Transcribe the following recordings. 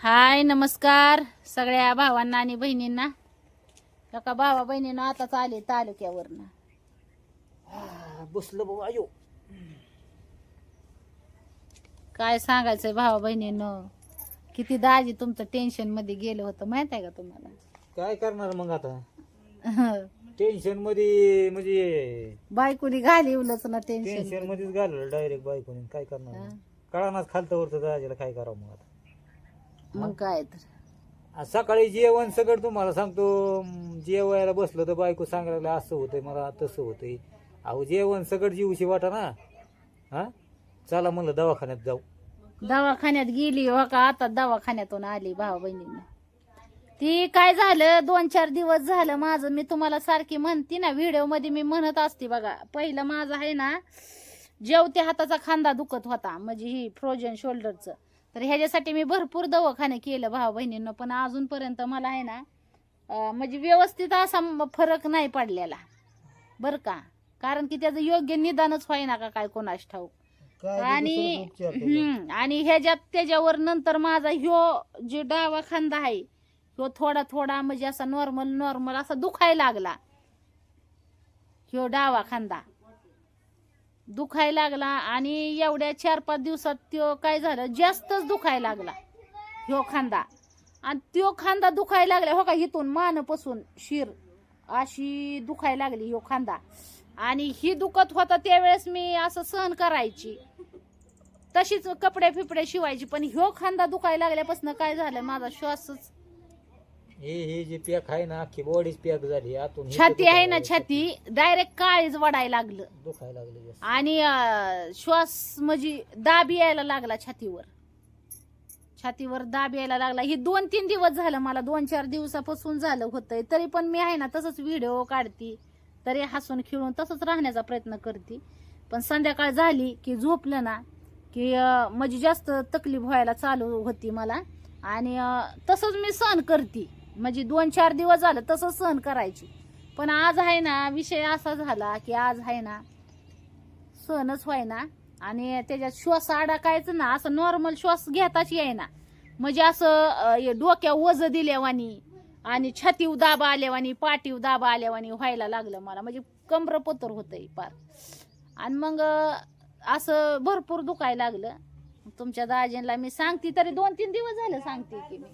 हाय नमस्कार सगळ्या भावांना आणि बहिणींना. एका भावा बहिणीनं आताच आले तालुक्यावरनं. बसलो बाबा अयो काय सांगायचंय भावा बहिणीनं? किती दाजी तुमचं टेन्शनमध्ये गेलं होतं माहीत आहे का तुम्हाला? काय करणार मग आता? टेन्शनमध्ये म्हणजे बायकोनी घालिवलंच ना टेन्शन मध्येच घालवलं डायरेक्ट बायकोने. काय करणार. कळानाच खालतं वरतं दाजीला काय करावं मग आता? मग काय तर. आ, सकाळी जेवण सगळं तुम्हाला सांगतो. म, जेवायला बसलो तर बायको सांगायला लागली, असं होतंय मला तसं होतंय. अहो जेवण सगळं जीवशी वाटा ना. हा? चला म्हणलं दवाखान्यात जाऊ. दवाखान्यात गेली हो का? आता दवाखान्यातून आली भावा बहिणीनं. ती काय झालं? दोन चार दिवस झालं माझं. मी तुम्हाला सारखी म्हणते ना व्हिडिओमध्ये मी म्हणत असते बघा. पहिलं माझं आहे ना जेवते हाताचा खांदा दुखत होता. म्हणजे ही फ्रोजन शोल्डरचं तर ह्याच्यासाठी मी भरपूर दवाखाने केलं भावा बहिणींना पण अजूनपर्यंत मला आहे ना म्हणजे व्यवस्थित असा फरक नाही पडलेला. बरं का? कारण की त्याचं योग्य निदानच व्हायना का काय कोणास ठाऊक? आणि हम्म, आणि ह्याच्यात त्याच्यावर नंतर माझा ह्यो जे डावा खांदा आहे ह्यो थोडा थोडा म्हणजे असा नॉर्मल नॉर्मल असा दुखायला लागला. ह्यो डावा खांदा दुखायला लागला आणि एवढ्या चार पाच दिवसात त्यो काय झालं? जास्तच दुखायला लागला ह्यो खांदा. आणि त्यो खांदा दुखायला लागला हो का इथून मानपासून शिर अशी दुखायला लागली ह्यो खांदा. आणि ही दुखत होता त्यावेळेस मी असं सहन करायची. तशीच कपडे फिपडे शिवायची पण ह्यो खांदा दुखायला लागल्यापासून काय झालं माझा श्वासच हे हे जे पॅक आहे ना अख्खी बॉडीच पॅक झाली आतून हे छाती आहे ना दुखायला छाती डायरेक्ट काळीच वडायला लागलं. दुखायला लागले जास्त. आणि अं, श्वास म्हणजे दाब यायला लागला छातीवर. छातीवर दाब यायला लागला. ही दोन तीन दिवस झालं मला दोन चार दिवसापासून झालं होतंय. तरी पण मी आहे ना तसंच व्हिडिओ काढते. तरी हसून खेळून तसंच राहण्याचा प्रयत्न करते. पण संध्याकाळ झाली की झोपलं ना की अं, म्हणजे जास्त तकलीफ व्हायला चालू होती मला. आणि अं, तसंच मी सहन करते. म्हणजे दोन चार दिवस झालं तसं सहन करायची. पण आज आहे ना विषय असा झाला की आज आहे ना सहनच व्हायना आणि त्याच्यात श्वास अडकायचं ना असं नॉर्मल श्वास घेताच येईना. म्हणजे असं डोक्या वज दिल्यावानी आणि छातीव दाबा आल्यावानी पाठीव दाबा आल्यावानी व्हायला लागलं मला. म्हणजे कमरपत्र होतंय पार आणि मग असं भरपूर दुखायला लागलं. तुमच्या दाजींना मी सांगते तरी दोन तीन दिवस झालं सांगते की मी.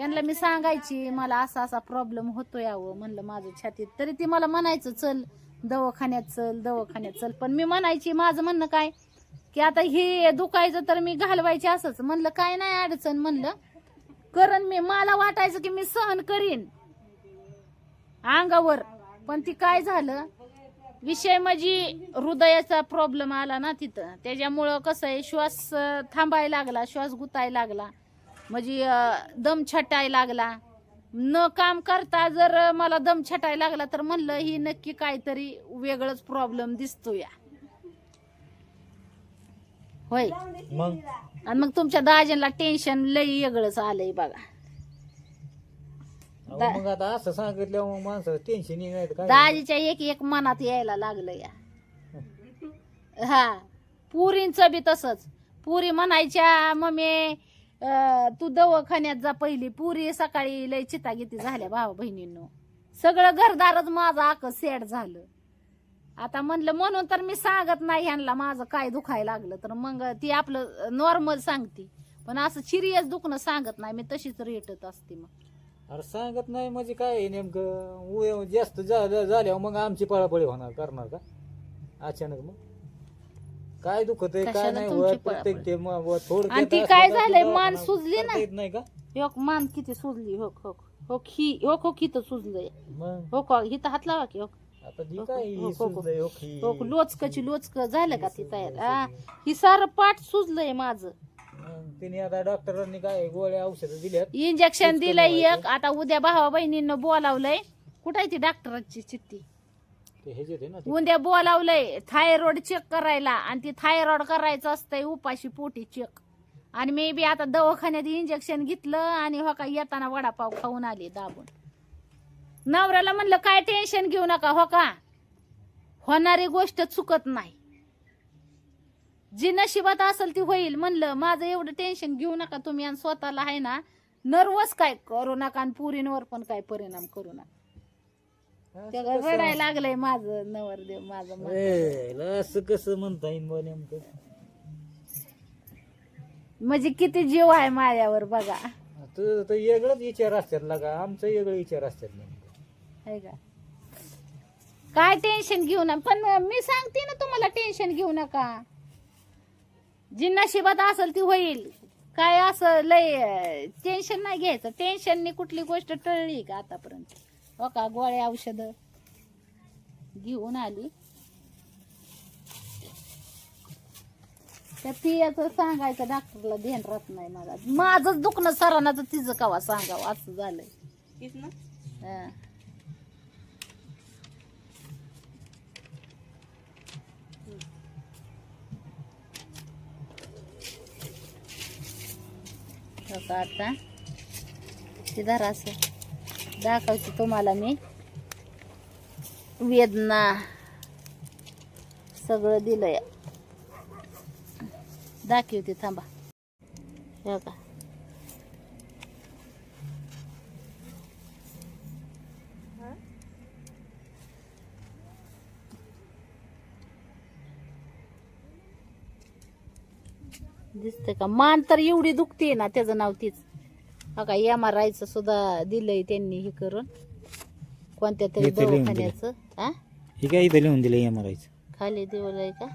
त्यांना मी सांगायची मला असा असा प्रॉब्लेम होतो यावं म्हणलं माझं छातीत. तरी ती मला म्हणायचं चल दवाखान्यात चल दवाखान्यात चल. पण मी म्हणायची माझं म्हणणं काय? की आता हे दुखायचं तर मी घालवायची असंच. म्हणलं काय नाही अडचण म्हणलं. करण मी मला वाटायचं की मी सहन करीन. अंगावर. पण ती काय झालं? विषय म्हणजे हृदयाचा प्रॉब्लेम आला ना तिथं. त्याच्यामुळं कसं आहे श्वास थांबायला लागला श्वास गुतायला लागला. म्हणजे दम छटायला लागला. न काम करता जर मला दम छटायला लागला तर म्हणलं ही नक्की काहीतरी वेगळंच प्रॉब्लेम दिसतो या होय. मग? आणि मग तुमच्या दाजींना टेन्शन लई वेगळंच आलंय बघा. अहो, मग आता असं सांगितलं मग माणसं टेन्शन काय? दाजीच्या एक एक मनात यायला लागलं या. हा. पुरींच बी तसंच. पुरी म्हणायच्या मम्मी तू दवाखान्यात जा पहिली पुरी सकाळी लय चितागिती झाल्या भावा बहिणींनो. सगळं घरदारच माझं आक सेट झालं. आता म्हणलं म्हणून तर मी सांगत नाही ह्यांना माझं काय दुखायला लागलं तर मग ती आपलं नॉर्मल सांगते. पण असं सिरियस दुखणं सांगत नाही मी तशीच रेटत असते मग. अरे सांगत नाही म्हणजे काय आहे नेमकं? उ- जास्त झालं झाल्यावर मग आमची पळापळी होणार करणार का? अचानक मग? काय दुखत आहे काय कशाला नाही तुमची होत प्रत्येक ते व- आणि ती असलं काय तर झालंय, दवाखाना मान सुजली ना? येत नाही का? एक मान किती सुजली हो हो हो ही हो हो हिथं सुजलंय. मग? हो हिथं हात लावा की हो आता जी हो, काय हो, ही हो, हो. सुजलंय, हो की. हो लोचकची लोचक झालं का ती तयार? आ, ही? सारं पाठ सुजलंय माझं. मग तिने आता डॉक्टरांनी काय गोळ्या औषधं दिल्यात? इंजेक्शन दिलंय एक. आता उद्या भावा बहिणीनं बोलावलंय. कुठं आहे ती डॉक्टरांची चिठ्ठी? ते हे जे ते ना ते. उद्या बोलावलंय थायरॉइड चेक करायला. आणि ती थायरॉइड करायचं असतंय उपाशी पोटी चेक आणि मी बी आता दवाखान्यात इंजेक्शन घेतलं आणि हो का येताना वडापाव खाऊन आले दाबून. नवऱ्याला म्हणलं काय टेन्शन घेऊ नका हो का? होणारी गोष्ट चुकत नाही. जी नशिबात असेल ती होईल. म्हणलं माझं एवढं टेन्शन घेऊ नका तुम्ही आणि स्वतःला आहे ना नर्वस काय करू नका आणि पुरींवर पण काय परिणाम करू नका. त्याला रडायला लागलंय माझं नवरदेव माझं मन. ए, ला असं कसं म्हणता येईल बा नेमकं? म्हणजे किती जीव आहे माझ्यावर बघा. तुझं तर वेगळंच विचार असतात लागा आमचं वेगळं विचार असतात नेमकं. का? काय टेन्शन घेऊ नका. पण मी सांगते ना तुम्हाला टेन्शन घेऊ नका. जी नशिबात असेल ती होईल. काय असं लय टेन्शन नाही घ्यायचं. टेन्शनने कुठली गोष्ट टळली का आतापर्यंत? हो का? गोळ्या औषध घेऊन आली. त्या पियाचं सांगायचं डॉक्टरला ध्यान राहत नाही मला. माझंच दुखणं सरांना तर तिचं कवा सांगावं? असं झालंय. आता. ते धरा असं. दाखवते तुम्हाला मी. वेदना. सगळं दिलंय. दाखवते थांबा. हो का दिसतंय का? मान तर एवढी दुखते ना त्याचं नाव तीच. हो का एम आर आयचं सुद्धा दिलंय त्यांनी हे करून. कोणत्या तरी इथं लिहून दिलंय. दवाखान्याचं हा हे काय इथं लिहून दिलं एम आर खाली दिवलंय का?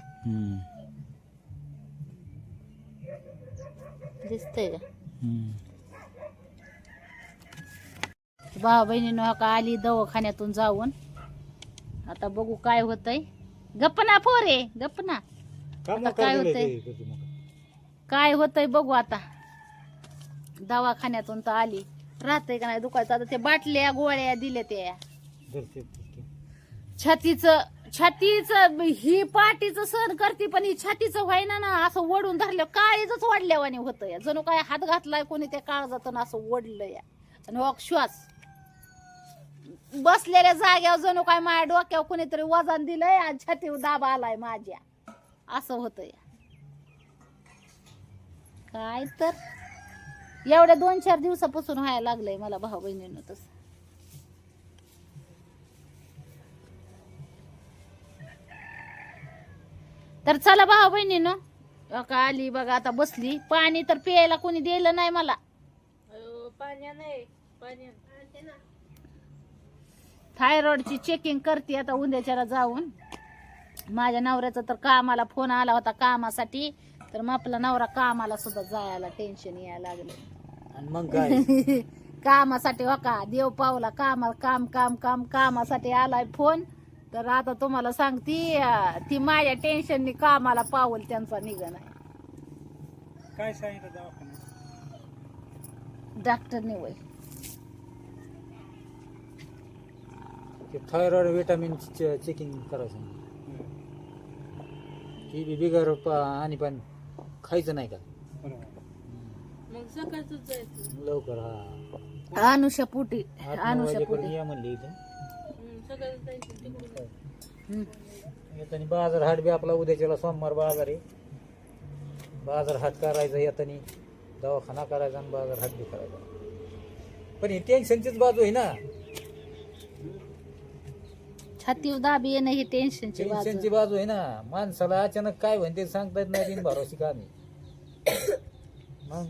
दिसतंय का? भावा बहिणीनं हो का आली दवाखान्यातून जाऊन. आता बघू काय होतंय. गप्प ना पोरे गप्प ना. आता काय होतंय? काय होतंय बघू आता. दवाखान्यातून तर आली. राहतंय का नाही दुखायचं? आता ते बाटल्या गोळ्या दिल्या त्या. छातीचं छातीचं ही पाठीचं सहन करते पण ही छातीचं व्हायना ना असं ओढून धरलं काळीजच वाढल्यावाने होतं जणू काय हात घातलाय कोणी त्या काळजातून असं ओढलं या. आणि हो श्वास. बसलेल्या जाग्यावर जणू काय माझ्या डोक्यावर कोणीतरी वजन दिलंय आणि छातीवर दाब आलाय माझ्या. असं होतं या. काय तर? एवढ्या दोन चार दिवसापासून व्हायला लागलंय मला भाऊ बहिणीनं तसं. तर चला भाऊ बहिणीनं का आली बघा आता बसली. पाणी तर प्यायला कोणी दिलं नाही मला. थायरॉइडची चेकिंग करते आता उद्याच्याला जाऊन. माझ्या नवऱ्याचा तर कामाला फोन आला होता कामासाठी. तर मग आपला नवरा कामाला सुद्धा जायला टेन्शन यायला लागलं आणि मग काय? कामासाठी हो का? देव पावला कामा काम काम काम कामासाठी आलाय फोन. तर आता तुम्हाला सांगती अं, ती माझ्या टेन्शननी कामाला पावल त्यांचा निघण आहे काय सांगितलं दवाखान्यात? डॉक्टरने वय. थायरॉइड विटामिन चेकिंग करायचं. ती बी बिगर प- आणि पण खायचं नाही का? मग सकाळच जायचं. लवकर हा. अनुषा पुटी आठ नऊ अनुषा वाजेपर्यंत पुटी. या म्हणली इथं. हम्म, सकाळचं जायचं तिकडून. हम्म. येतानी बाजार हाट बी आपला उद्याच्याला सोमवार बाजार आहे. बाजार हाट करायचा येतानी. दवाखाना करायचा आणि बाजार हाट बी करायचा. पण ही टेन्शनचीच बाजू आहे ना. छातीवर दाबी येणं ही टेन्शनची टेन्शनची बाजू. बाजू आहे ना. माणसाला अचानक काय होईल ते सांगता येत नाही बिन भरोशी का नाही मग?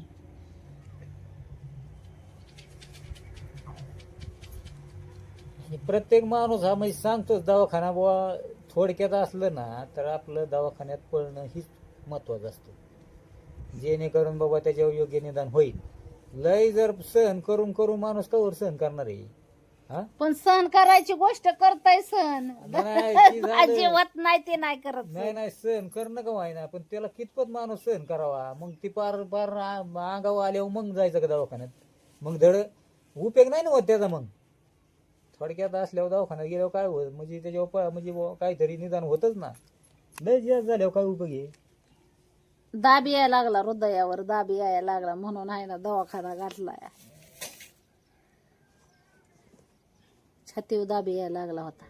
आणि प्रत्येक माणूस हा म्हणजे सांगतोच दवाखाना बुवा थोडक्यात असलं ना तर आपलं दवाखान्यात पळणं हीच महत्वाचं असतं. जेणेकरून बाबा त्याच्यावर योग्य निदान होईल. लय जर सहन करून करून माणूस कवर सहन करणार आहे? हा? पण सहन करायची गोष्ट करताय सहन. नाही, ती झालं. अजिबात नाही ते नाही करत नाही नाही सहन करणं का व्हायना? पण त्याला कितपत माणूस सहन करावा? मग ती पार पार आ- अंगावर आल्यावर मग जायचं का दवाखान्यात? मग धड उपयोग नाही ना होत त्याचा मग? थोडक्यात असल्यावर दवाखान्यात गेल्यावर काय होत म्हणजे त्याच्यावर प- म्हणजे बुवा काहीतरी निदान होतच ना. लय जास्त झाल्यावर काय उपयोग आहे? दाबी यायला लागला हृदयावर दाबी यायला लागला म्हणून आहे ना दवाखाना घातलाय छातीवर दाब यायला लागला होता.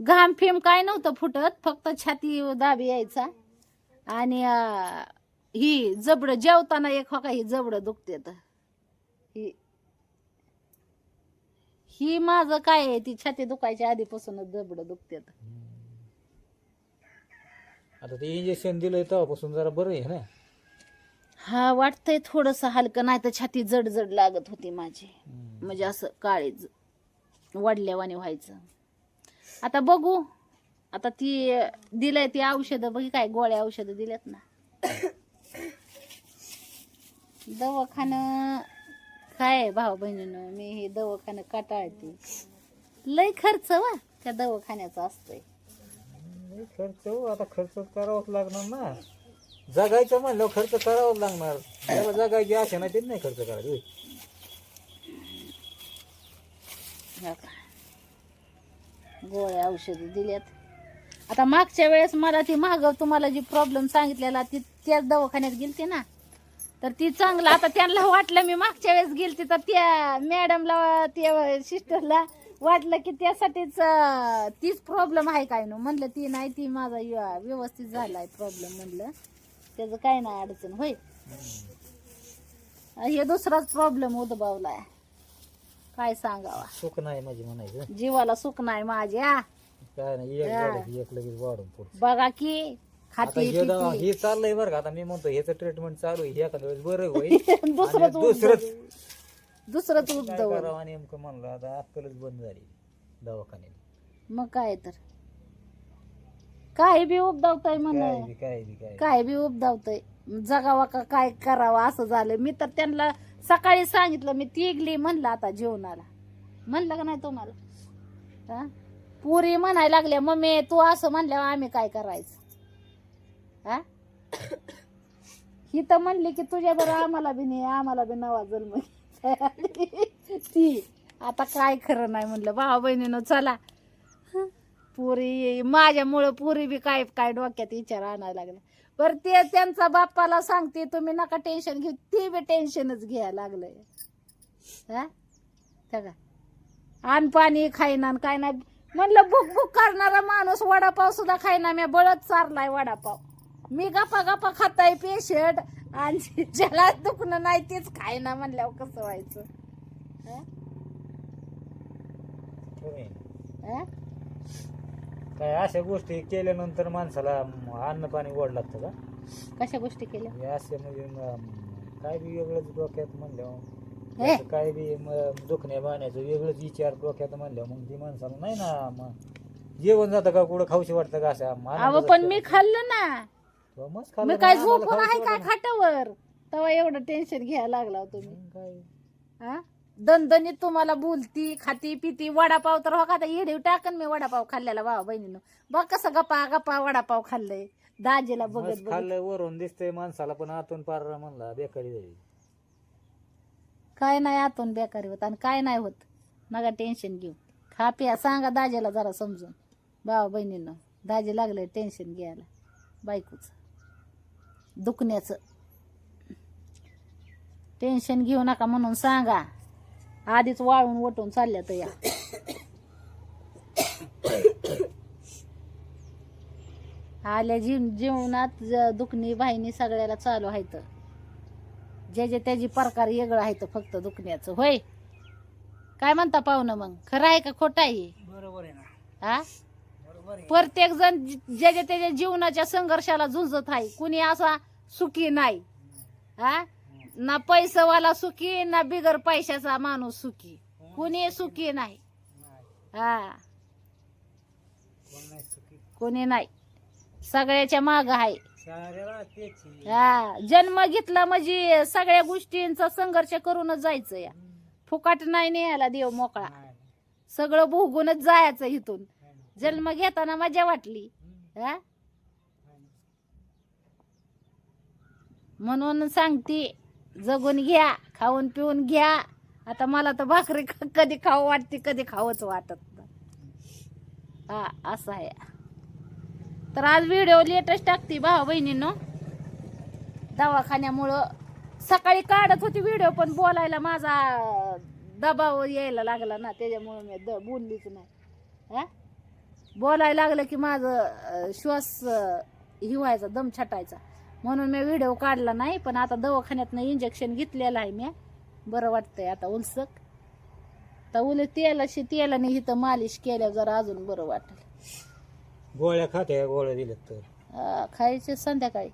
घाम फिम काय नव्हतं फुटत फक्त छाती दाबी यायचा. आणि अं, ही जबड जेवताना एक हो का ही जबड दुखते ही ही माझं काय आहे? ती छाती दुखायच्या आधीपासूनच जबड दुखते आता. ते इंजेक्शन दिलंय तेव्हापासून जरा बरं आहे ना. हा वाटतंय थोडस हलकं नाही तर छाती जड जड लागत होती माझी. हम्म. म्हणजे असं काळीज वडल्यावाने व्हायचं. आता बघू. आता ती दिलंय ती औषधं बघी काय गोळ्या औषधं दिल्यात ना. दवाखानं काय भाऊ बहिणीनं? मी हे दवाखानं काटाळते. लय खर्च वा त्या दवाखान्याचा असतोय. नाही खर्च हो, आता खर्च करावाच लागणार ना. जगायचं म्हणलं खर्च करावाच लागणार. ज्याला जगायची आशा नाही ते नाही खर्च करायची होय. हो का? गोळ्या औषधं दिल्यात. आता मागच्या वेळेस मला ती महाग तुम्हाला जी प्रॉब्लेम सांगितलेला ती त्याच दवाखान्यात गेलते ना? तर ती चांगलं आता त्यांना वाटलं मी मागच्या वेळेस गेलते तर त्या मॅडमला त्या सिस्टरला वाटलं की त्यासाठीच तीच प्रॉब्लेम आहे काय नो? म्हणलं ती नाही ती माझा व्य- व्यवस्थित झालाय प्रॉब्लेम म्हणलं. त्याचं काय नाही अडचण होय. हे दुसराच प्रॉब्लेम उद्भवलाय. काय सांगावा? सुख नाही माझी म्हणायचं. जीवाला सुख नाही माझ्या. काय नाही एक. झालं की एक लगेच वाढून पुढचं. बघा की आता खाती हे दवा- पिती. हे चाललंय बरं का. आता मी म्हणतो ह्याचं ट्रीटमेंट चालू आहे. हे एखाद्या वेळेस बरं होईल. दुसरंच आणि दुसरंच दुसरंच काय उद्भव करावं नेमकं म्हणलं आता अक्कलच बंद झाली दवाखान्यात. मग काय तर. काय बी उपदावतय काय म्हण बी काय बी काय काय बी उपदावतय. जगावा का काय करावा असं झालं. मी तर त्यांना सकाळी सांगितलं मी तिगली म्हणलं आता जेवणाला. म्हणलं का नाही तुम्हाला? हा? पुरी म्हणायला लागल्या मम्मी तू असं म्हणल्यावर आम्ही काय करायचं? हा? ही तर म्हणली की तुझ्या बरं आम्हाला बी नाही आम्हाला बी नवा जन्म ती आता काय खरं नाही म्हणलं. भावा बहिणीनं चला. पुरी माझ्यामुळं पुरी बी काय काय डोक्यात विचार आणायला लागला. बरं ते त्यांचा बाप्पाला सांगते तुम्ही नका टेन्शन घेऊ. ते बी टेन्शनच घ्यायला लागलंय. हा? त्या का? पाणी खाईना आणि काय नाही. म्हणलं भूक भूक करणारा माणूस वडापाव सुद्धा खाईना मी बळत चारलाय वडापाव. मी गप्पा गप्पा खाताय पेशंट आणि ज्याला दुखणं नाही तेच खायना म्हणल्यावर कसं व्हायचं हा? होय. हा? काय अशा गोष्टी केल्यानंतर माणसाला म, अन्न पाणी गोड लागतं का कशा गोष्टी केल्या हे असे म्हणजे म, काय बी वेगळंच डोक्यात म्हणल्यावर हे? असं काय बी म, दुखण्या बाण्याचं वेगळंच विचार डोक्यात म्हणल्यावर मग ती माणसाला नाही ना मग जेवण जातं का कुठं खाऊशी वाटतं का असं अहो पण मी खाल्लं ना मस्त खाल्लं मी ना, काय आम्हाला झोपून आहे वाटलं. खाटावर? तेव्हा एवढं टेन्शन घ्यायला लागला हो तुम्ही मग काय? हा? दणदणीत तुम्हाला बोलती खाती पिती वडापाव तर हो का आता येडीव टाकन मी वडापाव खाल्लेला भावा बहिणीनं. बघ कसं गप्पा गप्पा वडापाव खाल्लंय. दाजीला बघत मस्त बघत खाल्लं वरून दिसतंय माणसाला पण आतून पार म्हणला बेकारी झाली. काय नाही आतून बेकारी होत आणि काय नाही होत. नका टेन्शन घेऊ. खा पिया सांगा दाजीला जरा समजून. भावा बहिणीनं. दाजी लागलंय टेन्शन घ्यायला. बायकोचं. दुखण्याचं. टेन्शन घेऊ नका म्हणून सांगा. आधीच वाळून वटून चालल्या तर या आल्या जीव जीवनात दुखणी वाहिनी सगळ्याला चालू आहेत. जे जे त्याची प्रकार वेगळं आहे फक्त दुखण्याचं. होय? काय म्हणता पाहुणं मग? खरं आहे का खोटं आहे? बरोबर आहे ना. हा आहे. प्रत्येक जण ज्याच्या त्याच्या जीवनाच्या संघर्षाला झुंजत आहे. कुणी असा सुखी नाही. हा? ना पैसावाला सुखी ना बिगर पैशाचा माणूस सुखी. कुणी सुखी नाही. हा. नाही कोणी नाही. सगळ्याच्या माग आहे. हा. जन्म घेतला म्हणजे सगळ्या गोष्टींचा संघर्ष करूनच जायचं या. फुकाट नाही न्यायला देव मोकळा. सगळं भोगूनच जायचं इथून. जन्म घेताना मजा वाटली. हा? म्हणून सांगते जगून घ्या खाऊन पिऊन घ्या. आता मला तर भाकरी कधी खाऊ वाटते कधी खावंच वाटत हा असं आहे. तर आज व्हिडिओ लेटेस्ट टाकते भावा बहिणीनं. दवाखान्यामुळं सकाळी काढत होती व्हिडिओ पण बोलायला माझा दबाव यायला लागला ना त्याच्यामुळं मी द बोललीच नाही. हा? बोलायला लागलं की माझं श्वास हिवायचा दम छटायचा. म्हणून मी व्हिडिओ काढला नाही पण आता दवाखान्यातनं इंजेक्शन घेतलेलं आहे मी. बरं वाटतंय आता उलसक. तर उलट तेलाशी तेलाने इथं मालिश केल्यावर जरा अजून बरं वाटेल. गोळ्या खात्या गोळ्या दिल्यात तर. खायचे संध्याकाळी.